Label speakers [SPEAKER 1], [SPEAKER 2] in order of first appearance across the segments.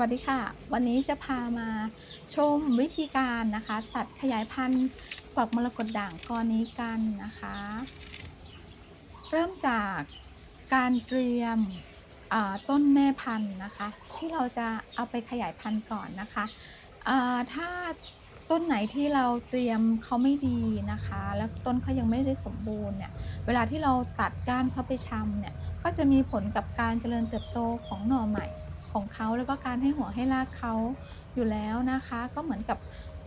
[SPEAKER 1] วัสดีค่ะ วันนี้จะพามาชมวิธีการนะคะ ตัดขยายพันธุ์กวักมรกตด่างกอนี้กันนะคะ เริ่มจากการเตรียมต้นแม่พันธุ์นะคะ ที่เราจะเอาไปขยายพันธุ์ก่อนนะคะถ้าต้นไหนที่เราเตรียมเขาไม่ดีนะคะ แล้วต้นเขายังไม่ได้สมบูรณ์เนี่ยเวลาที่เราตัดก้านเขาไปชำเนี่ยก็จะมีผลกับการเจริญเติบโตของหน่อใหม่ ของเขาแล้วก็การให้หัวให้รากเขาอยู่แล้วนะคะ ก็เหมือนกับ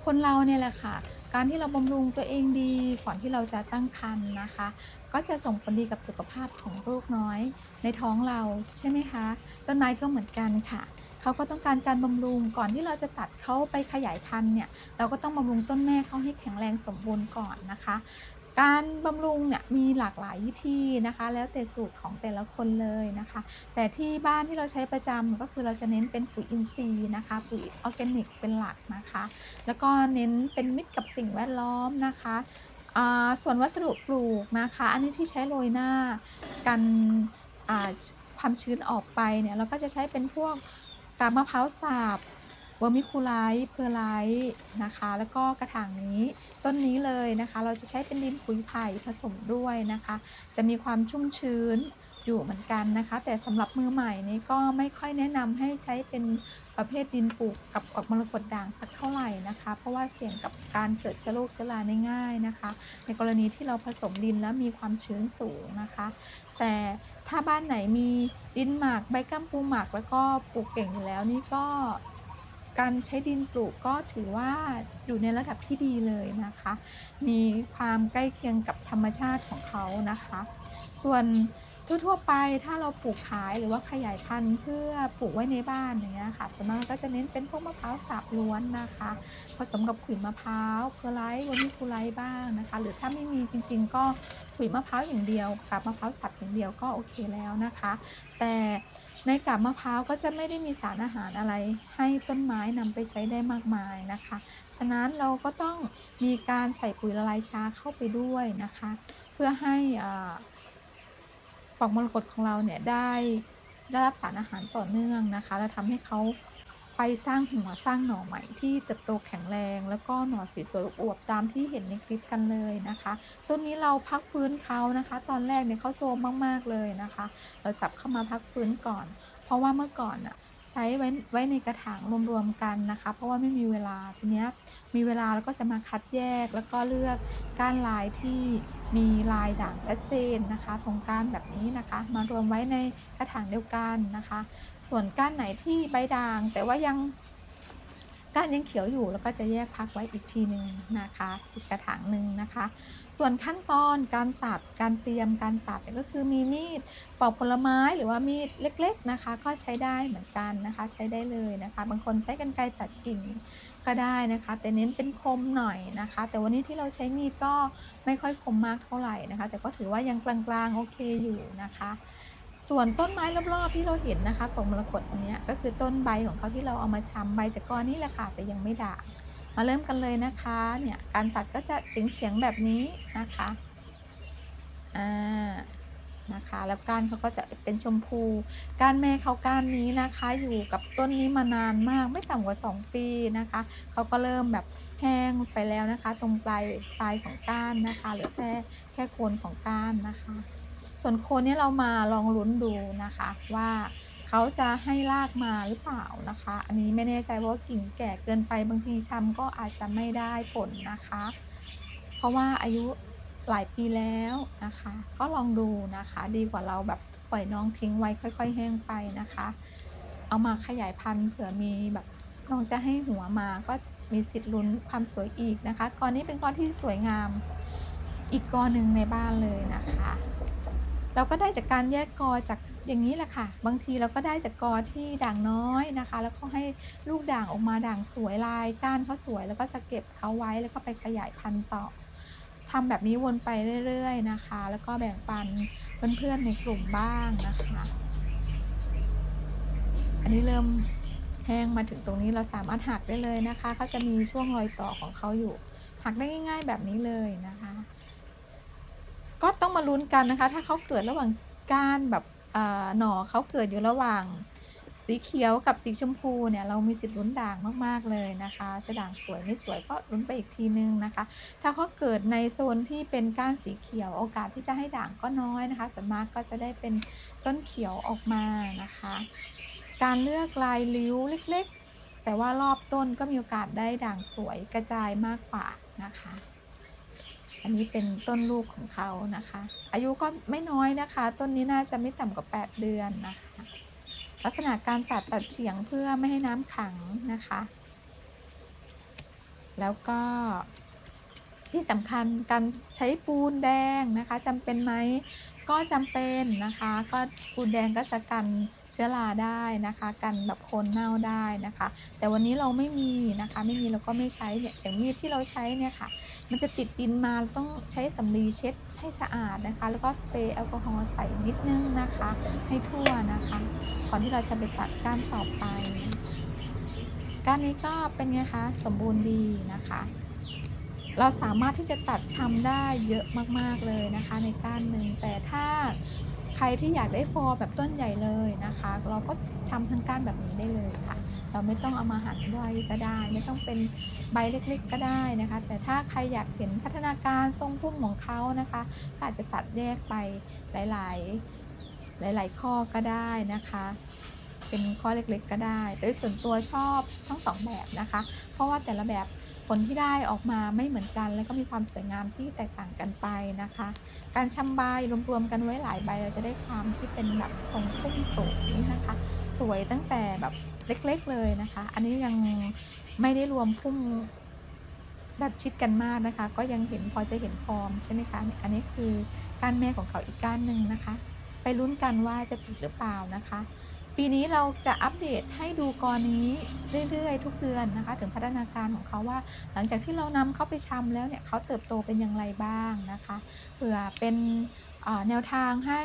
[SPEAKER 1] คนเราเนี่ยแหละค่ะ การที่เราบำรุงตัวเองดีก่อนที่เราจะตั้งครรภ์นะคะ ก็จะส่งผลดีกับสุขภาพของลูกน้อย ในท้องเราใช่ไหมคะต้นไม้ก็เหมือนกันค่ะเขาก็ต้องการการบำรุงก่อนที่เราจะตัดเขาไปขยายพันธุ์เนี่ย เราก็ต้องบำรุงต้นแม่เขาให้แข็งแรงสมบูรณ์ก่อนนะคะ การบำรุงเนี่ยมีหลากหลายวิธีนะคะ แล้วแต่สูตรของแต่ละคนเลยนะคะ แต่ที่บ้านที่เราใช้ประจำก็คือเราจะเน้นเป็นปุ๋ยอินทรีย์นะคะ ปุ๋ยออร์แกนิกเป็นหลักนะคะ แล้วก็เน้นเป็นมิตรกับสิ่งแวดล้อมนะคะส่วนวัสดุปลูกนะคะ อันนี้ที่ใช้โรยหน้ากันความชื้นออกไปเนี่ยเราก็จะใช้เป็นพวกกาบมะพร้าวสับเวอร์มิคูไลท์เพอร์ไลท์นะคะ แล้วก็กระถางนี้ ต้นนี้เลยนะคะ เราจะใช้เป็นดินปุ๋ยไผ่ผสมด้วยนะคะ จะมีความชุ่มชื้นอยู่เหมือนกันนะคะ แต่สำหรับมือใหม่นี้ก็ไม่ค่อยแนะนำให้ใช้เป็นประเภทดินปลูกกับกวักมรกตด่างสักเท่าไหร่นะคะ เพราะว่าเสี่ยงกับการเกิดเชื้อโรคเชื้อราได้ง่ายนะคะ ในกรณีที่เราผสมดินแล้วมีความชื้นสูงนะคะ แต่ถ้าบ้านไหนมีดินหมักใบกัมปูหมักแล้วก็ปลูกเก่งอยู่แล้วนี่ก็ การใช้ดินปลูกก็ถือว่าอยู่ในระดับที่ดีเลยนะคะ มีความใกล้เคียงกับธรรมชาติของเขานะคะ ส่วนทั่วๆไปถ้าเราปลูกขายหรือว่าขยายพันธุ์เพื่อปลูกไว้ในบ้านอย่างเงี้ยค่ะส่วนมากก็จะเน้นเป็นพวกมะพร้าวสับล้วนนะคะ ผสมกับขุยมะพร้าวเพอร์ไลท์วันนี้คูไลท์บ้างนะคะ หรือถ้าไม่มีจริง ๆ ก็ขุยมะพร้าวอย่างเดียวกับมะพร้าวสับอย่างเดียวก็โอเคแล้วนะคะ แต่ ในกาบมะพร้าวก็จะไม่ได้มีสารอาหารอะไร ให้ต้นไม้นำไปใช้ได้มากมายนะคะ ฉะนั้นเราก็ต้องมีการใส่ปุ๋ยละลายช้าเข้าไปด้วยนะคะ เพื่อให้อ่ากล่องมรกตของเราเนี่ยได้ได้รับสารอาหารต่อเนื่องนะคะ และทำให้เขา ไปสร้างหัวสร้างหน่อใหม่ที่เติบโตแข็งแรง แล้วก็หน่อสีสวยอวบตามที่เห็นในคลิปกันเลยนะคะ ต้นนี้เราพักฟื้นเขานะคะ ตอนแรกเนี่ยเขาโซมมากๆเลยนะคะ เราจับเข้ามาพักฟื้นก่อน เพราะว่าเมื่อก่อนอะใช้ไว้ไว้ในกระถางรวมๆกันนะคะ เพราะว่าไม่มีเวลาทีเนี้ยมีเวลาแล้วก็จะมาคัดแยกแล้วก็เลือกก้านลายที่มีลายด่างชัดเจนนะคะ ตรงก้านแบบนี้นะคะ มารวมไว้ในกระถางเดียวกันนะคะ ส่วนก้านไหนที่ใบด่าง แต่ว่ายังก้านยังเขียวอยู่แล้วก็จะแยกพักไว้อีกทีหนึ่งนะคะอีกกระถางหนึ่งนะคะ ส่วนขั้นตอนการตัดการเตรียมการตัดก็คือมีมีดปอกผลไม้หรือว่ามีดเล็ก ๆนะคะ ก็ใช้ได้เหมือนกันนะคะ ใช้ได้เลยนะคะ บางคนใช้กันไกรตัดกิ่งก็ได้นะคะ แต่เน้นเป็นคมหน่อยนะคะ แต่วันนี้ที่เราใช้มีดก็ไม่ค่อยคมมากเท่าไหร่นะคะ แต่ก็ถือว่ายังกลางๆโอเคอยู่นะคะ ส่วนต้นไม้รอบๆที่เราเห็นนะคะของมรกตอันนี้ก็คือต้นใบของเขาที่เราเอามาชำใบจากก้อนนี่แหละค่ะ แต่ยังไม่ด่างมาเริ่มกันเลยนะคะเนี่ยการตัดก็จะเฉียงๆแบบนี้นะคะอ่านะคะแล้วก้านเขาก็จะเป็นชมพู ก้านแม่เขาก้านนี้นะคะอยู่กับต้นนี้มานานมากไม่ต่ำกว่า 2 ปีนะคะเขาก็เริ่มแบบแห้งไปแล้วนะคะ ตรงปลายปลายของก้านนะคะเหลือแค่แค่โคนของก้านนะคะ ส่วนโคนเนี้เรามาลองลุ้นดูนะคะ ว่าเขาจะให้รากมาหรือเปล่านะคะ อันนี้ไม่แน่ใจว่ากิ่งแก่เกินไปบางทีชำก็อาจจะไม่ได้ผลนะคะ เพราะว่าอายุหลายปีแล้วนะคะ ก็ลองดูนะคะ ดีกว่าเราแบบปล่อยน้องทิ้งไว้ค่อย ๆ แห้งไปนะคะ เอามาขยายพันธุ์เผื่อมีแบบน้องจะให้หัวมาก็มีสิทธิ์ลุ้นความสวยอีกนะคะกอนนี้เป็นกอนที่สวยงามอีกกอนหนึ่งในบ้านเลยนะคะ เราก็ได้จากการแยกกอจากอย่างนี้แหละค่ะ บางทีเราก็ได้จากกอที่ด่างน้อยนะคะ แล้วก็ให้ลูกด่างออกมาด่างสวยลายก้านเขาสวย แล้วก็จะเก็บเขาไว้แล้วก็ไปขยายพันธุ์ต่อทำแบบนี้วนไปเรื่อย ๆนะคะ แล้วก็แบ่งปันเพื่อนๆในกลุ่มบ้างนะคะ อันนี้เริ่มแห้งมาถึงตรงนี้เราสามารถหักได้เลยนะคะเขาจะมีช่วงรอยต่อของเขาอยู่ หักได้ง่าย ๆ แบบนี้เลยนะคะ ก็ต้องมาลุ้นกันนะคะ ถ้าเขาเกิดระหว่างก้านแบบหน่อเขาเกิดอยู่ระหว่าง สีเขียวกับสีชมพูเนี่ยเรามีสิทธิ์ลุ้นด่างมากๆเลยนะคะ จะด่างสวยไม่สวยก็ลุ้นไปอีกทีนึงนะคะ ถ้าเขาเกิดในโซนที่เป็นก้านสีเขียวโอกาสที่จะให้ด่างก็น้อยนะคะส่วนมากก็จะได้เป็นต้นเขียวออกมานะคะ การเลือกลายริ้วเล็ก ๆ แต่ว่ารอบต้นก็มีโอกาสได้ด่างสวยกระจายมากกว่านะคะ อันนี้เป็นต้นลูกของเขานะคะ อายุก็ไม่น้อยนะคะ ต้นนี้น่าจะไม่ต่ำกว่า 8 เดือนนะคะ ลักษณะการตัดตัดเฉียงเพื่อไม่ให้น้ำขังนะคะ แล้วก็ที่สำคัญการใช้ปูนแดงนะคะจำเป็นไหม ก็จำเป็นนะคะ ก็ปูนแดงก็จะกันเชื้อราได้นะคะ กันแบบโคนเน่าได้นะคะ แต่วันนี้เราไม่มีนะคะ ไม่มีเราก็ไม่ใช้เนี่ยอย่างมีดที่เราใช้เนี่ยค่ะ มันจะติดดินมาเราต้องใช้สำลีเช็ดให้สะอาดนะคะ แล้วก็สเปรย์แอลกอฮอล์ใส่นิดนึงนะคะ ให้ทั่วนะคะก่อนที่เราจะไปตัดก้านต่อไป ก้านนี้ก็เป็นไงคะสมบูรณ์ดีนะคะ เราสามารถที่จะตัดชำได้เยอะมากๆเลยนะคะ ในก้านหนึ่งแต่ถ้าใครที่อยากได้ฟอร์แบบต้นใหญ่เลยนะคะ เราก็ชำทั้งก้านแบบนี้ได้เลยค่ะ เราไม่ต้องเอามาหั่นไว้ก็ได้ ไม่ต้องเป็นใบเล็กๆ ก็ได้นะคะ แต่ถ้าใครอยากเห็นพัฒนาการทรงพุ่มของเขานะคะก็อาจจะตัดแยกไปหลายๆ หลาย ๆ ข้อก็ได้นะคะเป็นข้อเล็กๆ ก็ได้ โดยส่วนตัวชอบทั้งสองแบบนะคะ เพราะว่าแต่ละแบบ ผลที่ได้ออกมาไม่เหมือนกัน แล้วก็มีความสวยงามที่แตกต่างกันไปนะคะ การชำใบรวมๆกันไว้หลายใบเราจะได้ความที่เป็นแบบทรงพุ่มสูงนะคะ สวยตั้งแต่แบบเล็กๆเลยนะคะ อันนี้ยังไม่ได้รวมพุ่มแบบชิดกันมากนะคะ ก็ยังเห็นพอจะเห็นฟอร์มใช่ไหมคะอันนี้คือก้านแม่ของเขาอีกก้านหนึ่งนะคะ ไปลุ้นกันว่าจะติดหรือเปล่านะคะ ปีนี้เราจะอัปเดตให้ดูกรนี้เรื่อยๆ ทุกเดือนนะคะ ถึงพัฒนาการของเขาว่า หลังจากที่เรานำเขาไปชำแล้วเนี่ยเขาเติบโตเป็นอย่างไรบ้างนะคะเผื่อเป็นแนวทางให้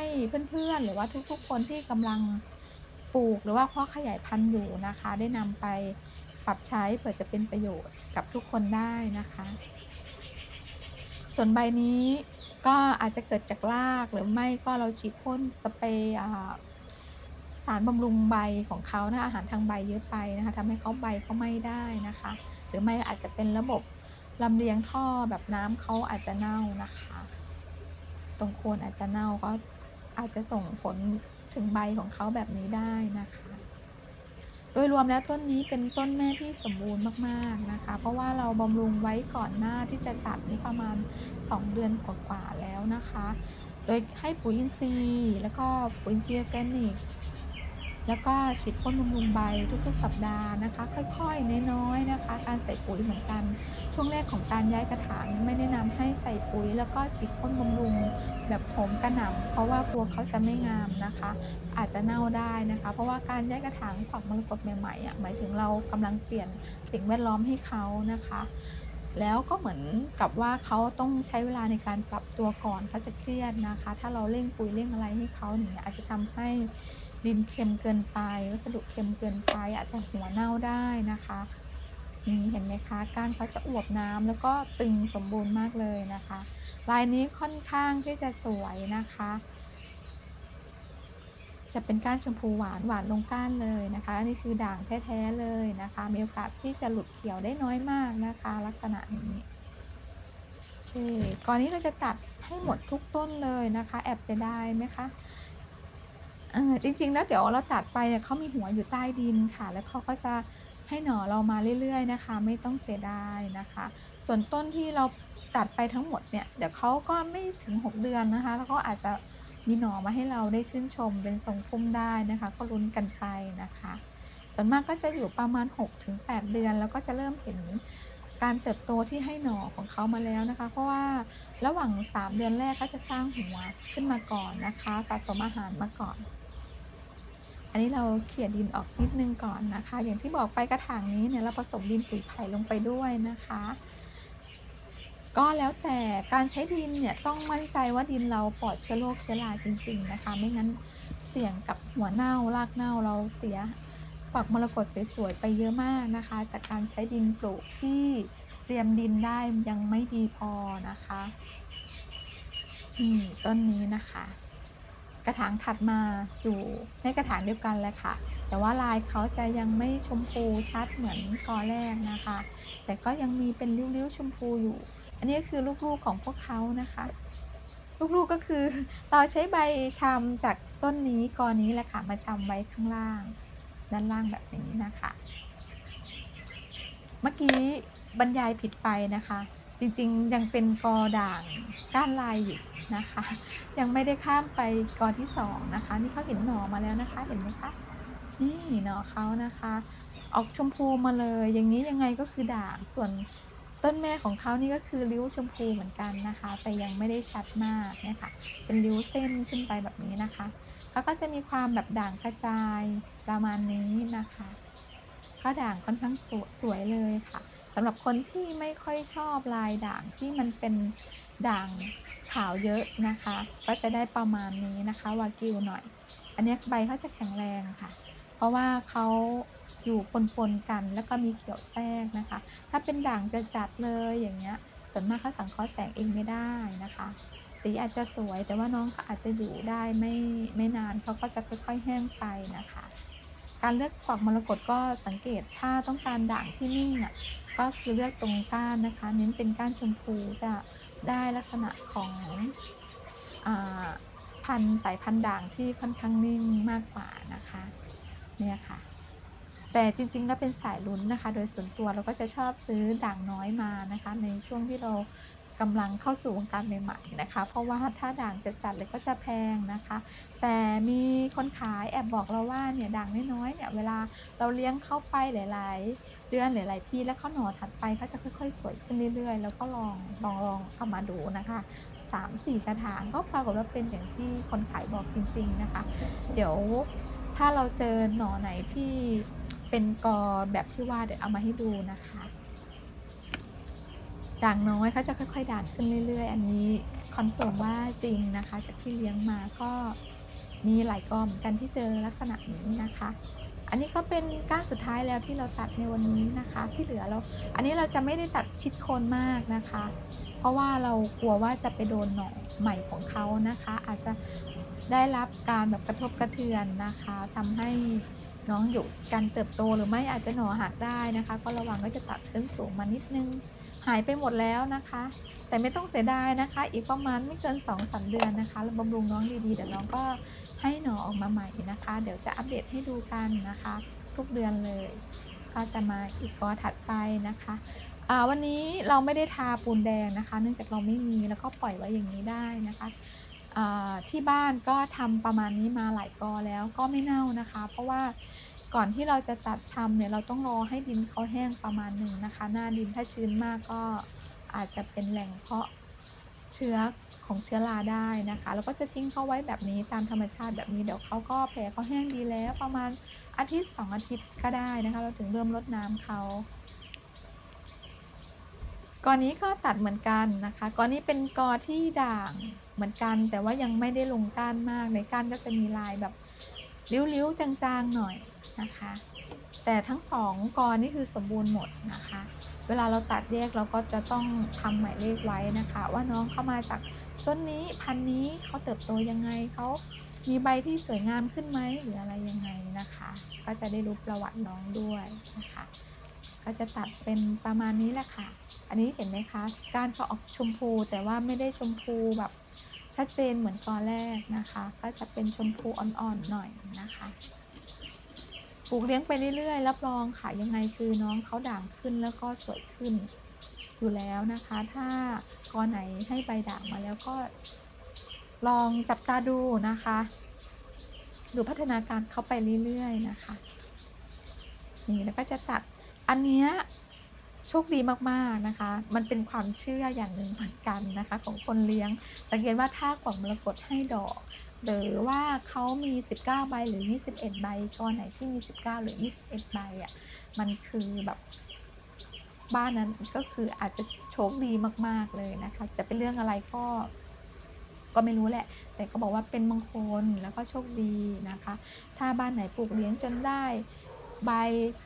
[SPEAKER 1] เพื่อนๆ หรือว่าทุกๆ คนที่กำลังปลูกหรือว่าเพาะขยายพันธุ์อยู่นะคะ ได้นำไปปรับใช้เผื่อจะเป็นประโยชน์กับทุกคนได้นะคะ ส่วนใบนี้ก็อาจจะเกิดจากรากหรือไม่ก็เราฉีดพ่นสเปรย์ สารบำรุงใบของเขานะอาหารทางใบเยอะไปนะคะทำให้เขาใบเขาไม่ได้นะคะ หรือไม่อาจจะเป็นระบบลำเลียงท่อแบบน้ำเขาอาจจะเน่านะคะ ตรงโคนอาจจะเน่าก็อาจจะส่งผลถึงใบของเขาแบบนี้ได้นะคะ โดยรวมแล้วต้นนี้เป็นต้นแม่ที่สมบูรณ์มากๆนะคะ เพราะว่าเราบำรุงไว้ก่อนหน้าที่จะตัดนี่ประมาณ 2 เดือนกว่าๆแล้วนะคะ โดยให้ปุ๋ยอินทรีย์ แล้วก็ปุ๋ยอินทรีย์แกนิก แล้วก็ฉีดพ่นบำรุงใบทุกๆสัปดาห์นะคะ ค่อยๆน้อยๆนะคะ การใส่ปุ๋ยเหมือนกัน ช่วงแรกของการย้ายกระถางไม่แนะนำให้ใส่ปุ๋ย แล้วก็ฉีดพ่นบำรุงแบบโหมกระหน่ำเพราะว่ากลัวเขาจะไม่งามนะคะ อาจจะเน่าได้นะคะ เพราะว่าการย้ายกระถางฝักมรกตใหม่ๆอะหมายถึงเรากำลังเปลี่ยนสิ่งแวดล้อมให้เขานะคะแล้วก็เหมือนกับว่าเขาต้องใช้เวลาในการปรับตัวก่อนเขาจะเครียดนะคะ ถ้าเราเร่งปุ๋ยเร่งอะไรให้เขาอย่างเงี้ยอาจจะทำให้ ดินเค็มเกินไป วัสดุเค็มเกินไป อาจจะหัวเน่าได้นะคะนี่เห็นไหมคะก้านเขาจะอวบน้ำแล้วก็ตึงสมบูรณ์มากเลยนะคะ ลายนี้ค่อนข้างที่จะสวยนะคะ จะเป็นก้านชมพูหวานหวานลงก้านเลยนะคะอันนี้คือด่างแท้ๆเลยนะคะ มีโอกาสที่จะหลุดเขียวได้น้อยมากนะคะ ลักษณะนี้โอเคก่อนนี้เราจะตัดให้หมดทุกต้นเลยนะคะ แอบเสียดายไหมคะ จริง ๆ แล้วเดี๋ยวเราตัดไปเนี่ยเขามีหัวอยู่ใต้ดินค่ะ แล้วเขาก็จะให้หน่อเรามาเรื่อย ๆ นะคะ ไม่ต้องเสียดายนะคะ ส่วนต้นที่เราตัดไปทั้งหมดเนี่ยเดี๋ยวเขาก็ไม่ถึง 6 เดือนนะคะ แล้วก็อาจจะมีหน่อมาให้เราได้ชื่นชมเป็นทรงพุ่มได้นะคะ ก็ลุ้นกันไปนะคะส่วนมากก็จะอยู่ประมาณ 6-8 เดือน แล้วก็จะเริ่มเห็นการเติบโตที่ให้หน่อของเขามาแล้วนะคะ เพราะว่าระหว่าง 3 เดือนแรกก็จะสร้างหัวขึ้นมาก่อนนะคะ สะสมอาหารมาก่อน อันนี้เราเขี่ยดินออกนิดนึงก่อนนะคะ อย่างที่บอกไปกระถางนี้เนี่ยเราผสมดินปุ๋ยไผ่ลงไปด้วยนะคะ ก็แล้วแต่การใช้ดินเนี่ยต้องมั่นใจว่าดินเราปลอดเชื้อโรคเชื้อราจริง ๆนะคะ ไม่งั้นเสี่ยงกับหัวเน่ารากเน่าเราเสียฝักมรกตสวยๆไปเยอะมากนะคะ จากการใช้ดินปลูกที่เตรียมดินได้ยังไม่ดีพอนะคะนี่ต้นนี้นะคะ กระถางถัดมาอยู่ในกระถางเดียวกันแหละค่ะ แต่ว่าลายเขาจะยังไม่ชมพูชัดเหมือนกอแรกนะคะ แต่ก็ยังมีเป็นริ้วๆชมพูอยู่ อันนี้คือลูกๆของพวกเขานะคะ ลูกๆก็คือเราใช้ใบชำจากต้นนี้กอนี้แหละค่ะมาชำไว้ข้างล่าง ด้านล่างแบบนี้นะคะ เมื่อกี้บรรยายผิดไปนะคะ จริงๆ ยังเป็นกอด่างก้านลายอยู่นะคะ ยังไม่ได้ข้ามไปกอที่สองนะคะ นี่เขาเห็นหน่อมาแล้วนะคะเห็นไหมคะนี่หน่อเขานะคะ ออกชมพูมาเลย อย่างนี้ยังไงก็คือด่างส่วนต้นแม่ของเขานี่ก็คือริ้วชมพูเหมือนกันนะคะ แต่ยังไม่ได้ชัดมากนี่ยค่ะเป็นริ้วเส้นขึ้นไปแบบนี้นะคะเขาก็จะมีความแบบด่างกระจายประมาณนี้นะคะ ก็ด่างค่อนข้างสวสวยเลยค่ะ สำหรับคนที่ไม่ค่อยชอบลายด่างที่มันเป็นด่างขาวเยอะนะคะ ก็จะได้ประมาณนี้นะคะวากิวหน่อย อันนี้ใบเขาจะแข็งแรงค่ะ เพราะว่าเขาอยู่ปนๆกันแล้วก็มีเขียวแทรกนะคะ ถ้าเป็นด่างจะจัดเลยอย่างเงี้ยส่วนมากเขาสังเคราะห์แสงเองไม่ได้นะคะ สีอาจจะสวยแต่ว่าน้องเขาอาจจะอยู่ได้ไม่ไม่นานเขาก็จะค่อยๆแห้งไปนะคะ การเลือกกวักมรกตก็สังเกตถ้าต้องการด่างที่นิ่งอะก็คือเลือกตรงก้านนะคะ เน้นเป็นก้านชมพูจะได้ลักษณะของอพันธุ์สายพันธุ์ด่างที่ค่อนข้างนิ่งมากกว่านะคะเนี่ยค่ะ แต่จริงๆแล้วเป็นสายลุ้นนะคะ โดยส่วนตัวเราก็จะชอบซื้อด่างน้อยมานะคะ ในช่วงที่เรา กำลังเข้าสู่วงการใหม่ๆนะคะ เพราะว่าถ้าด่างจะจัดเลยก็จะแพงนะคะ แต่มีคนขายแอบบอกเราว่าเนี่ยด่างน้อยๆเนี่ยเวลาเราเลี้ยงเข้าไปหลายๆ เดือนหลายๆปีแล้วเขาหน่อถัดไปเขาจะค่อยๆ สวยขึ้นเรื่อยๆ แล้วก็ลองลองลองเอามาดูนะคะสามสี่กระถางก็ปรากฏว่าเป็นอย่างที่คนขายบอกจริง ๆนะคะ เดี๋ยวถ้าเราเจอหน่อไหนที่เป็นกอแบบที่ว่าเดี๋ยวเอามาให้ดูนะคะ ด่างน้อยเขาจะค่อย ๆด่างขึ้นเรื่อย ๆ อันนี้คอนเฟิร์มว่าจริงนะคะ จากที่เลี้ยงมาก็มีหลายกอเหมือนกันที่เจอลักษณะนี้นะคะ อันนี้ก็เป็นก้านสุดท้ายแล้วที่เราตัดในวันนี้นะคะ ที่เหลือเรา อันนี้เราจะไม่ได้ตัดชิดโคนมากนะคะ เพราะว่าเรากลัวว่าจะไปโดนหน่อใหม่ของเขานะคะ อาจจะได้รับการแบบกระทบกระเทือนนะคะทำให้น้องหยุดการเติบโตหรือไม่อาจจะหน่อหักได้นะคะ ก็ระวังก็จะตัดขึ้นสูงมานิดนึง หายไปหมดแล้วนะคะ แต่ไม่ต้องเสียดายนะคะ อีกประมาณไม่เกิน2อสเดือนนะคะเราบำรุงน้องดีๆเดี๋ยวน้องก็ให้หนอออกมาใหม่นะคะ เดี๋ยวจะอัปเดตให้ดูกันนะคะ ทุกเดือนเลย ก็จะมาอีกกอถัดไปนะคะวันนี้เราไม่ได้ทาปูนแดงนะคะ เนื่องจากเราไม่มีแล้วก็ปล่อยไว้อย่างนี้ได้นะคะที่บ้านก็ทำประมาณนี้มาหลายกอแล้วก็ไม่เน่านะคะ เพราะว่า ก่อนที่เราจะตัดชำเนี่ยเราต้องรอให้ดินเขาแห้งประมาณหนึ่งนะคะ หน้าดินถ้าชื้นมากก็อาจจะเป็นแหล่งเพาะเชื้อของเชื้อราได้นะคะ แล้วก็จะทิ้งเขาไว้แบบนี้ตามธรรมชาติแบบนี้เดี๋ยวเขาก็แผลเขาแห้งดีแล้ว ประมาณอาทิตย์สองอาทิตย์ก็ได้นะคะ เราถึงเริ่มรดน้ำเขากอนี้ก็ตัดเหมือนกันนะคะกอนี้เป็นกอที่ด่างเหมือนกัน แต่ว่ายังไม่ได้ลงก้านมากในก้านก็จะมีลายแบบริ้วๆจางๆหน่อย นะคะ แต่ทั้งสองกอนี่คือสมบูรณ์หมดนะคะ เวลาเราตัดแยกเราก็จะต้องทำหมายเลขไว้นะคะ ว่าน้องเข้ามาจากต้นนี้พันนี้เขาเติบโตยังไงเขามีใบที่สวยงามขึ้นไหมหรืออะไรยังไงนะคะ ก็จะได้รู้ประวัติน้องด้วยนะคะ ก็จะตัดเป็นประมาณนี้แหละค่ะ อันนี้เห็นไหมคะกานเขาออกชมพูแต่ว่าไม่ได้ชมพูแบบชัดเจนเหมือนกอแรกนะคะ ก็จะเป็นชมพูอ่อนๆหน่อยนะคะ ลูกเลี้ยงไปเรื่อยๆ รับรองค่ะยังไงคือน้องเขาด่างขึ้นแล้วก็สวยขึ้นอยู่แล้วนะคะ ถ้ากอไหนให้ใบด่างมาแล้วก็ ลองจับตาดูนะคะ ดูพัฒนาการเขาไปเรื่อยๆนะคะนี่แล้วก็จะตัดอันเนี้ยโชคดีมากๆนะคะ มันเป็นความเชื่ออย่างหนึ่งเหมือนกันนะคะ ของคนเลี้ยง สังเกตว่าถ้ากล่องมรกตให้ดอก หรือว่าเขามี 19 ใบหรือ 21 ใบก้อนไหนที่มี 19 หรือ 21 ใบอะมันคือแบบบ้านนั้นก็คืออาจจะโชคดีมาก ๆเลยนะคะ จะเป็นเรื่องอะไรก็ ก็ไม่รู้แหละ แต่ก็บอกว่าเป็นมงคลแล้วก็โชคดีนะคะ ถ้าบ้านไหนปลูกเลี้ยงจนได้ ใบ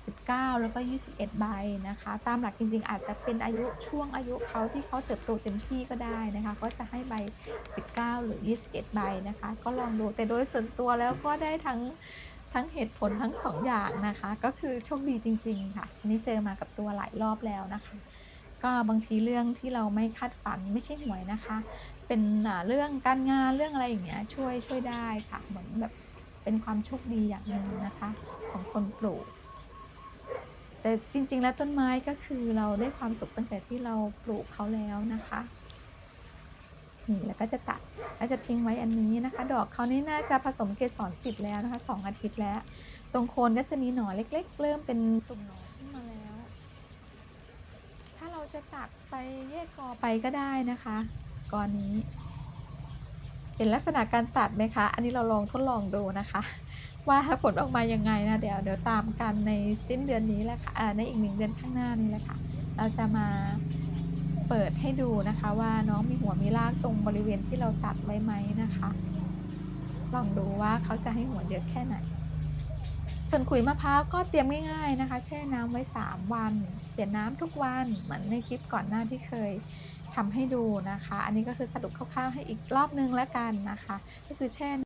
[SPEAKER 1] 19 แล้วก็ 21 ใบนะคะ ตามหลักจริงๆ อาจจะเป็นอายุช่วงอายุเขาที่เขาเติบโตเต็มที่ก็ได้นะคะ ก็จะให้ใบ 19 หรือ 21 ใบนะคะ ก็ลองดูแต่โดยส่วนตัวแล้วก็ได้ทั้งทั้งเหตุผลทั้งสองอย่างนะคะ ก็คือโชคดีจริง ๆ ค่ะอันนี้เจอมากับตัวหลายรอบแล้วนะคะ ก็บางทีเรื่องที่เราไม่คาดฝันไม่ใช่หวยนะคะ เป็นเรื่องการงานเรื่องอะไรอย่างเงี้ยช่วยช่วยได้ค่ะเหมือนแบบ เป็นความโชคดีอย่างหนึ่งนะคะของคนปลูก แต่จริง ๆ แล้วต้นไม้ก็คือเราได้ความสุขตั้งแต่ที่เราปลูกเขาแล้วนะคะนี่แล้วก็จะตัดแล้วจะทิ้งไว้อันนี้นะคะ ดอกเขานี่น่าจะผสมเกสรติดแล้วนะคะสองอาทิตย์แล้ว ตรงโคนก็จะมีหน่อเล็ก ๆ เริ่มเป็นตุ่มหน่อขึ้นมาแล้ว ถ้าเราจะตัดไปแยกกอไปก็ได้นะคะกอนี้ เห็นลักษณะการตัดไหมคะ อันนี้เราลองทดลองดูนะคะ ว่าผลออกมายังไงนะ เดี๋ยวเดี๋ยวตามกันในสิ้นเดือนนี้แหละค่ะอ่าในอีกหนึ่งเดือนข้างหน้านี้แหละค่ะ เราจะมาเปิดให้ดูนะคะว่าน้องมีหัวมีรากตรงบริเวณที่เราตัดไว้ไหมนะคะ ลองดูว่าเขาจะให้หัวเยอะแค่ไหน ส่วนขุยมะพร้าวก็เตรียมง่ายๆนะคะ แช่น้ำไว้ 3 วัน เปลี่ยนน้ำทุกวันเหมือนในคลิปก่อนหน้าที่เคย ทำให้ดูนะคะ อันนี้ก็คือสรุปคร่าวๆให้อีกรอบนึงแล้วกันนะคะ ก็คือเช่น